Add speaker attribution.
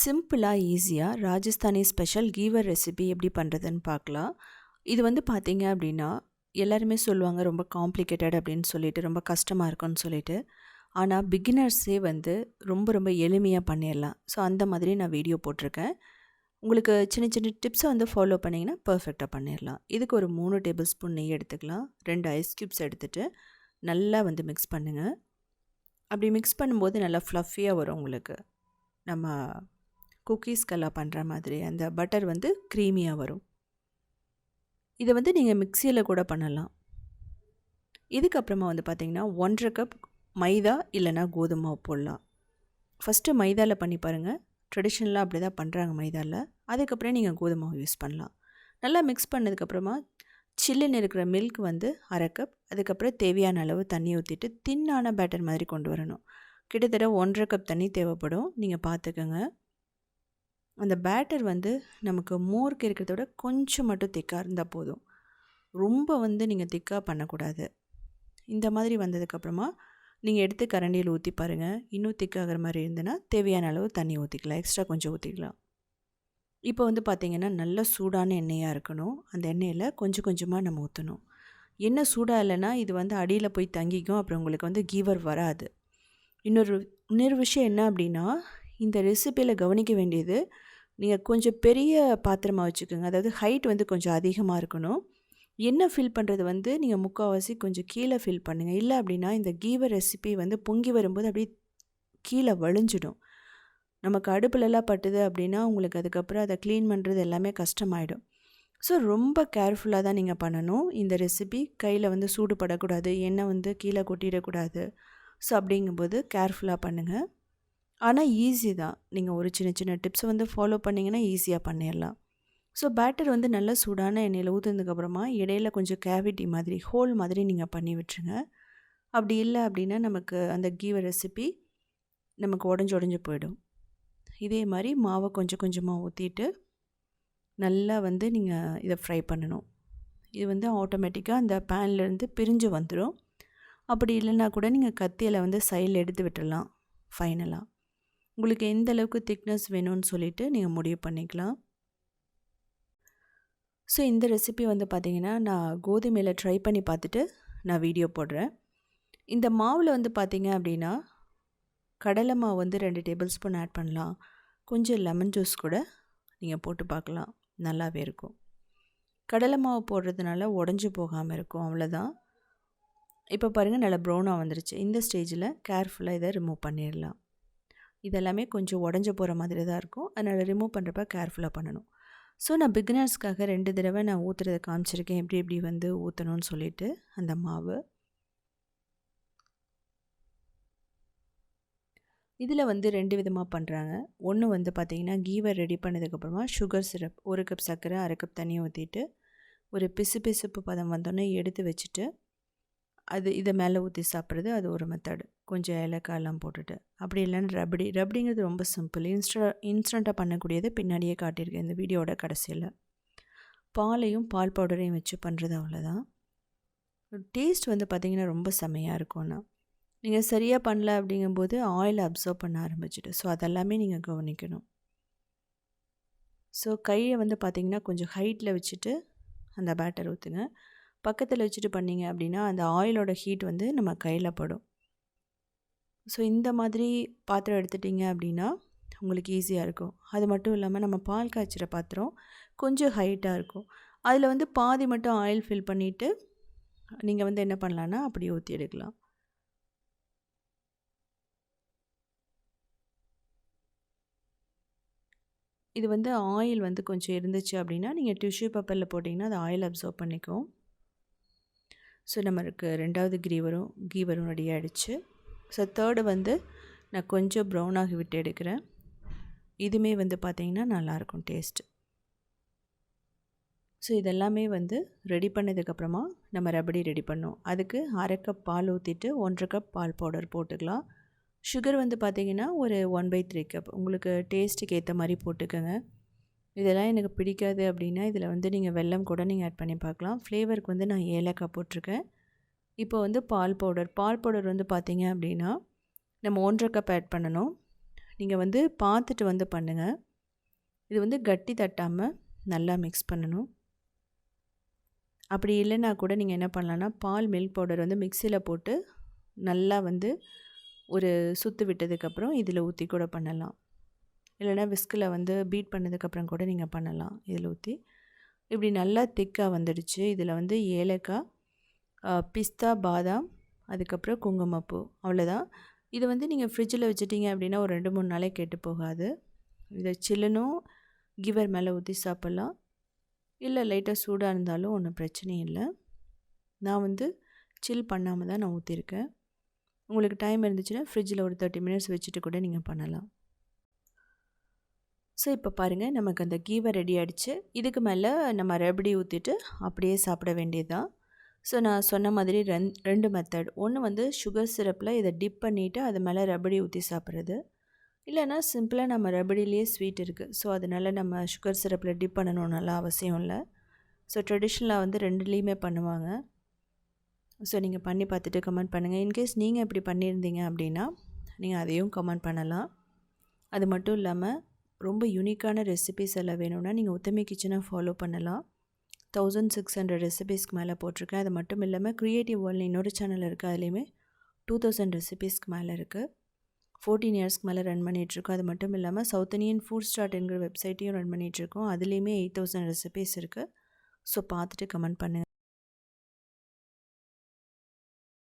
Speaker 1: சிம்பிளாக ஈஸியாக Rajasthani special கீவர் recipe எப்படி பண்ணுறதுன்னு பார்க்கலாம். இது வந்து பார்த்திங்க அப்படின்னா எல்லாருமே சொல்லுவாங்க ரொம்ப காம்ப்ளிகேட்டட் அப்படின்னு சொல்லிட்டு ரொம்ப கஷ்டமாக இருக்கும்னு சொல்லிட்டு. ஆனால் பிகினர்ஸே வந்து ரொம்ப ரொம்ப எளிமையாக பண்ணிடலாம். ஸோ அந்த மாதிரி நான் வீடியோ போட்டிருக்கேன். உங்களுக்கு சின்ன சின்ன டிப்ஸை வந்து ஃபாலோ பண்ணிங்கன்னா பர்ஃபெக்டாக பண்ணிடலாம். இதுக்கு ஒரு மூணு டேபிள் ஸ்பூன் நெய் எடுத்துக்கலாம். ரெண்டு ஐஸ் க்யூப்ஸ் எடுத்துகிட்டு நல்லா வந்து மிக்ஸ் பண்ணுங்கள் அப்படி மிக்ஸ் பண்ணும்போது நல்லா ஃப்ளஃபியாக வரும் உங்களுக்கு. நம்ம குக்கீஸ்க்கெல்லாம் பண்ணுற மாதிரி அந்த பட்டர் வந்து க்ரீமியாக வரும். இதை வந்து நீங்கள் மிக்சியில் கூட பண்ணலாம். இதுக்கப்புறமா வந்து பார்த்திங்கன்னா ஒன்றரை கப் மைதா இல்லைனா கோதுமை போடலாம். ஃபஸ்ட்டு மைதாவில் பண்ணி பாருங்கள் ட்ரெடிஷ்னலாக அப்படி தான் பண்ணுறாங்க மைதாவில் அதுக்கப்புறம் நீங்கள் கோதுமை யூஸ் பண்ணலாம். நல்லா மிக்ஸ் பண்ணதுக்கப்புறமா சில்லுன்னு இருக்கிற மில்க் வந்து அரை கப் அதுக்கப்புறம் தேவையான அளவு தண்ணி ஊற்றிட்டு தின்னான பேட்டர் மாதிரி கொண்டு வரணும். கிட்டத்தட்ட ஒன்றரை கப் தண்ணி தேவைப்படும். நீங்கள் பார்த்துக்கோங்க அந்த பேட்டர் வந்து நமக்கு மோர்க்கு இருக்கிறத விட கொஞ்சம் மட்டும் திக்காக இருந்தால் போதும். ரொம்ப வந்து நீங்கள் திக்காக பண்ணக்கூடாது. இந்த மாதிரி வந்ததுக்கப்புறமா நீங்கள் எடுத்து கரண்டியில் ஊற்றி பாருங்கள் இன்னும் திக்காகிற மாதிரி இருந்ததுன்னா தேவையான அளவு தண்ணி ஊற்றிக்கலாம் எக்ஸ்ட்ரா கொஞ்சம் ஊற்றிக்கலாம் இப்போ வந்து பார்த்திங்கன்னா நல்ல சூடான எண்ணெயாக இருக்கணும். அந்த எண்ணெயில் கொஞ்சம் கொஞ்சமாக நம்ம ஊற்றணும் எண்ணெய் சூடாக இல்லைன்னா இது வந்து அடியில் போய் தங்கிக்கும். அப்புறம் உங்களுக்கு வந்து கீவர் வராது. இன்னொரு இன்னொரு விஷயம் என்ன அப்படின்னா இந்த ரெசிப்பியில் கவனிக்க வேண்டியது நீங்கள் கொஞ்சம் பெரிய பாத்திரமாக வச்சுக்கோங்க. அதாவது ஹைட் வந்து கொஞ்சம் அதிகமாக இருக்கணும். என்ன ஃபில் பண்ணுறது வந்து நீங்கள் முக்கால்வாசி கொஞ்சம் கீழே ஃபில் பண்ணுங்கள் இல்லை அப்படின்னா இந்த கீவர் ரெசிபி வந்து பொங்கி வரும்போது அப்படியே கீழே வழிஞ்சிடும். நமக்கு அடுப்புலலாம் பட்டுது அப்படின்னா உங்களுக்கு அதுக்கப்புறம் அதை க்ளீன் பண்ணுறது எல்லாமே கஷ்டமாயிடும். ஸோ ரொம்ப கேர்ஃபுல்லாக தான் நீங்கள் பண்ணணும். இந்த ரெசிபி கையில் வந்து சூடுபடக்கூடாது எண்ணெய் வந்து கீழே கொட்டிடக்கூடாது. ஸோ அப்படிங்கும்போது கேர்ஃபுல்லாக பண்ணுங்கள் ஆனால் ஈஸி தான். நீங்கள் ஒரு சின்ன சின்ன டிப்ஸை வந்து ஃபாலோ பண்ணிங்கன்னா ஈஸியாக பண்ணிடலாம் ஸோ பேட்டர் வந்து நல்லா சூடான எண்ணெயில் ஊற்றுனதுக்கப்புறமா இடையில கொஞ்சம் கேவிட்டி மாதிரி ஹோல் மாதிரி நீங்கள் பண்ணி விட்டுருங்க. அப்படி இல்லை அப்படின்னா நமக்கு அந்த கீவ ரெசிபி நமக்கு உடஞ்சி உடஞ்சி போயிடும். இதே மாதிரி மாவை கொஞ்சம் கொஞ்சமாக ஊற்றிட்டு நல்லா வந்து நீங்கள் இதை ஃப்ரை பண்ணணும். இது வந்து ஆட்டோமேட்டிக்காக அந்த பேன்லேருந்து பிரிஞ்சு வந்துடும் அப்படி இல்லைன்னா கூட நீங்கள் கத்தியில் வந்து சைடில் எடுத்து விட்டுடலாம் ஃபைனலாக உங்களுக்கு எந்த அளவுக்கு திக்னஸ் வேணும்னு சொல்லிவிட்டு நீங்கள் முடிவு பண்ணிக்கலாம். ஸோ இந்த ரெசிபி வந்து பார்த்திங்கன்னா நான் கோதுமையில் ட்ரை பண்ணி பார்த்துட்டு நான் வீடியோ போடுறேன். இந்த மாவில் வந்து பார்த்திங்க அப்படின்னா கடலை மாவு வந்து ரெண்டு டேபிள் ஸ்பூன் ஆட் பண்ணலாம். கொஞ்சம் லெமன் ஜூஸ் கூட நீங்கள் போட்டு பார்க்கலாம். நல்லாவே இருக்கும். கடலை மாவு போடுறதுனால உடஞ்சி போகாமல் இருக்கும் அவ்வளோதான் இப்போ பாருங்கள் நல்லா ப்ரௌனாக வந்துருச்சு. இந்த ஸ்டேஜில் கேர்ஃபுல்லாக இதை ரிமூவ் பண்ணிடலாம். இதெல்லாமே கொஞ்சம் உடஞ்சி போகிற மாதிரி தான் இருக்கும். அதனால் ரிமூவ் பண்ணுறப்ப கேர்ஃபுல்லாக பண்ணணும். ஸோ நான் பிகினர்ஸ்க்காக ரெண்டு தடவை நான் ஊற்றுறத காமிச்சிருக்கேன். எப்படி எப்படி வந்து ஊற்றணும்னு சொல்லிட்டு அந்த மாவு. இதில் வந்து ரெண்டு விதமாக பண்ணுறாங்க ஒன்று வந்து பார்த்திங்கன்னா கீவர் ரெடி பண்ணதுக்கப்புறமா சுகர் சிரப் ஒரு கப் சர்க்கரை அரை கப் தண்ணி ஊற்றிட்டு ஒரு பிசு பிசுப்பு பதம் வந்தோடனே எடுத்து வச்சுட்டு அது இதை மேலே ஊற்றி சாப்பிட்றது அது ஒரு மெத்தடு கொஞ்சம் ஏலக்காயெல்லாம் போட்டுட்டு. அப்படி இல்லைன்னா ரபடி. ரபடிங்கிறது ரொம்ப சிம்பிள் இன்ஸ்டா இன்ஸ்டண்ட்டாக பண்ணக்கூடியது பின்னாடியே காட்டியிருக்கேன் இந்த வீடியோட கடைசியில். பாலையும் பால் பவுடரையும் வச்சு பண்ணுறது அவ்வளோதான் டேஸ்ட் வந்து பார்த்திங்கன்னா ரொம்ப செமையாக இருக்கும்ண்ணா நீங்கள் சரியாக பண்ணல அப்படிங்கும்போது ஆயில் அப்சர்வ் பண்ண ஆரம்பிச்சிட்டு. ஸோ அதெல்லாமே நீங்கள் கவனிக்கணும். ஸோ கையை வந்து பார்த்திங்கன்னா கொஞ்சம் ஹைட்டில் வச்சுட்டு அந்த பேட்டர் ஊற்றுங்க பக்கத்தில் வச்சுட்டு பண்ணிங்க அப்படின்னா அந்த ஆயிலோட ஹீட் வந்து நம்ம கையில் படும். ஸோ இந்த மாதிரி பாத்திரம் எடுத்துட்டிங்க அப்படின்னா உங்களுக்கு ஈஸியாக இருக்கும். அது மட்டும் இல்லாமல் நம்ம பால் காய்ச்சிற பாத்திரம் கொஞ்சம் ஹைட்டாக இருக்கும். அதில் வந்து பாதி மட்டும் ஆயில் ஃபில் பண்ணிவிட்டு நீங்கள் வந்து என்ன பண்ணலான்னா அப்படி ஊற்றி எடுக்கலாம். இது வந்து ஆயில் வந்து கொஞ்சம் இருந்துச்சு அப்படின்னா நீங்கள் டிஷ்யூ பேப்பரில் போட்டிங்கன்னா அது ஆயில் அப்சர்வ் பண்ணிக்கும். ஸோ நம்மளுக்கு ரெண்டாவது கிரீவரும் கீவரும் ரெடி ஆகிடுச்சு ஸோ தேர்டு வந்து நான் கொஞ்சம் ப்ரௌனாகி விட்டு எடுக்கிறேன். இதுவுமே வந்து பார்த்திங்கன்னா நல்லாயிருக்கும் டேஸ்ட்டு ஸோ இதெல்லாமே வந்து ரெடி பண்ணதுக்கப்புறமா நம்ம ரபடி ரெடி பண்ணோம். அதுக்கு அரை கப் பால் ஊற்றிட்டு ஒன்றரை கப் பால் பவுடர் போட்டுக்கலாம். சுகர் வந்து பார்த்திங்கன்னா ஒரு ஒன் பை த்ரீ கப் உங்களுக்கு டேஸ்ட்டுக்கு ஏற்ற மாதிரி போட்டுக்கோங்க. இதெல்லாம் எனக்கு பிடிக்காது அப்படின்னா இதில் வந்து நீங்கள் வெல்லம் கூட நீங்கள் ஆட் பண்ணி பார்க்கலாம். ஃப்ளேவருக்கு வந்து நான் ஏலக்காய் போட்டிருக்கேன். இப்போ வந்து பால் பவுடர் பால் பவுடர் வந்து பார்த்திங்க அப்படின்னா நம்ம ஒன்றரை கப் ஆட் பண்ணணும். நீங்கள் வந்து பார்த்துட்டு வந்து பண்ணுங்கள் இது வந்து கட்டி தட்டாமல் நல்லா மிக்ஸ் பண்ணணும். அப்படி இல்லைன்னா கூட நீங்கள் என்ன பண்ணலான்னா பால் மில்க் பவுடர் வந்து மிக்சியில் போட்டு நல்லா வந்து ஒரு சுற்று விட்டதுக்கப்புறம் இதில் ஊற்றி கூட பண்ணலாம். இல்லைனா விஸ்கில் வந்து பீட் பண்ணதுக்கப்புறம் கூட நீங்கள் பண்ணலாம் இதில் ஊற்றி. இப்படி நல்லா திக்காக வந்துடுச்சு. இதில் வந்து ஏலக்காய் பிஸ்தா பாதாம் அதுக்கப்புறம் குங்குமப்பூ அவ்வளோதான். இதை வந்து நீங்கள் ஃப்ரிட்ஜில் வச்சுட்டீங்க அப்படின்னா ஒரு ரெண்டு மூணு நாளே கெட்டு போகாது. இதை சில்லுனும் கிவர் மேலே ஊற்றி சாப்பிட்லாம். இல்லை லைட்டாக சூடாக இருந்தாலும் ஒன்றும் பிரச்சனையும் இல்லை. நான் வந்து சில் பண்ணாமல் தான் நான் ஊற்றிருக்கேன். உங்களுக்கு டைம் இருந்துச்சுன்னா ஃப்ரிட்ஜில் ஒரு தேர்ட்டி மினிட்ஸ் வச்சுட்டு கூட நீங்கள் பண்ணலாம். ஸோ இப்போ பாருங்கள் நமக்கு அந்த கீவை ரெடி ஆகிடுச்சு இதுக்கு மேலே நம்ம ரபடி ஊற்றிட்டு அப்படியே சாப்பிட வேண்டியது தான் ஸோ நான் சொன்ன மாதிரி ரெண் ரெண்டு மெத்தட் ஒன்று வந்து சுகர் சிரப்பில் இதை டிப் பண்ணிவிட்டு அது மேலே ரபடி ஊற்றி சாப்பிட்றது. இல்லைன்னா சிம்பிளாக நம்ம ரபடிலேயே ஸ்வீட் இருக்குது ஸோ அதனால் நம்ம சுகர் சிரப்பில் டிப் பண்ணணும்னால அவசியம் இல்லை. ஸோ ட்ரெடிஷ்னலாக வந்து ரெண்டுலேயுமே பண்ணுவாங்க. ஸோ நீங்கள் பண்ணி பார்த்துட்டு கமெண்ட் பண்ணுங்கள் இன்கேஸ் நீங்கள் இப்படி பண்ணியிருந்தீங்க அப்படின்னா நீங்கள் அதையும் கமெண்ட் பண்ணலாம். அது மட்டும் இல்லாமல் ரொம்ப யூனிக்கான ரெசிபிஸ் எல்லாம் வேணும்னா நீங்கள் உத்தமி கிச்சனை ஃபாலோ பண்ணலாம். தௌசண்ட் சிக்ஸ் ஹண்ட்ரட் ரெசிபீஸ்க்கு மேலே போட்டிருக்கேன். அது மட்டும் இல்லாமல் க்ரியேட்டிவ் வேர்ல்டு இன்னொரு சேனல் இருக்குது அதுலேயுமே டூ தௌசண்ட் ரெசிபீஸ்க்கு மேலே இருக்குது ஃபோர்டீன் இயர்ஸ்க்கு மேலே ரன் பண்ணிகிட்ருக்கோம் அது மட்டும் இல்லாமல் சவுத் இண்டியன் ஃபுட் ஸ்டார்ட் என்கிற வெப்சைட்டையும் ரன் பண்ணிகிட்ருக்கோம் அதுலேயுமே எயிட் தௌசண்ட் ரெசிபீஸ் இருக்குது ஸோ பார்த்துட்டு கமெண்ட் பண்ணுங்கள்